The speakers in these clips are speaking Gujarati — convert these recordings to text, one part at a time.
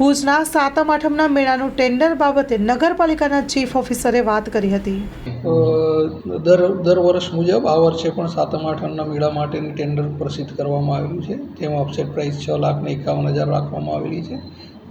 ભુજના સાતમ આઠમના મેળાનું ટેન્ડર બાબતે નગરપાલિકાના ચીફ ઓફિસરે વાત કરી હતી. દર દર વર્ષ મુજબ આ વર્ષે પણ સાતમ આઠમના મેળા માટેની ટેન્ડર પ્રસિદ્ધ કરવામાં આવેલું છે. તેમાં ઓફસેટ પ્રાઇસ છ લાખ ને એકાવન હજાર રાખવામાં આવેલી છે.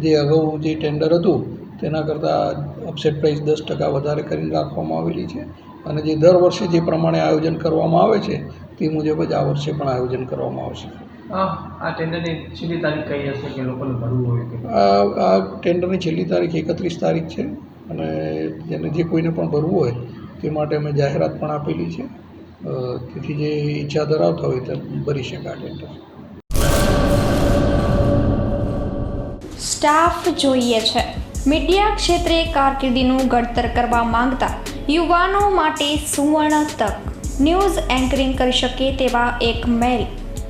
જે અગાઉ જે ટેન્ડર હતું, તેના કરતાં અપસેટ પ્રાઇસ દસ ટકા વધારે કરીને રાખવામાં આવેલી છે. અને જે દર વર્ષે જે પ્રમાણે આયોજન કરવામાં આવે છે, તે મુજબ જ આ વર્ષે પણ આયોજન કરવામાં આવશે. આ આ ટેન્ડરની છેલ્લી તારીખ કઈ હશે કે લોકોને ભરવું હોય કે? આ આ ટેન્ડરની છેલ્લી તારીખ એકત્રીસ તારીખ છે અને જેને જે કોઈને પણ ભરવું હોય તે માટે અમે જાહેરાત પણ આપેલી છે. તેથી જે ઈચ્છા ધરાવતા હોય તે ભરી શકે આ ટેન્ડર. સ્ટાફ જોઈએ છે. મીડિયા ક્ષેત્રે કારકિર્દીનું ઘડતર કરવા માંગતા યુવાનો માટે સુવર્ણ તક. ન્યૂઝ એન્કરિંગ કરી શકે તેવા એક મેલ.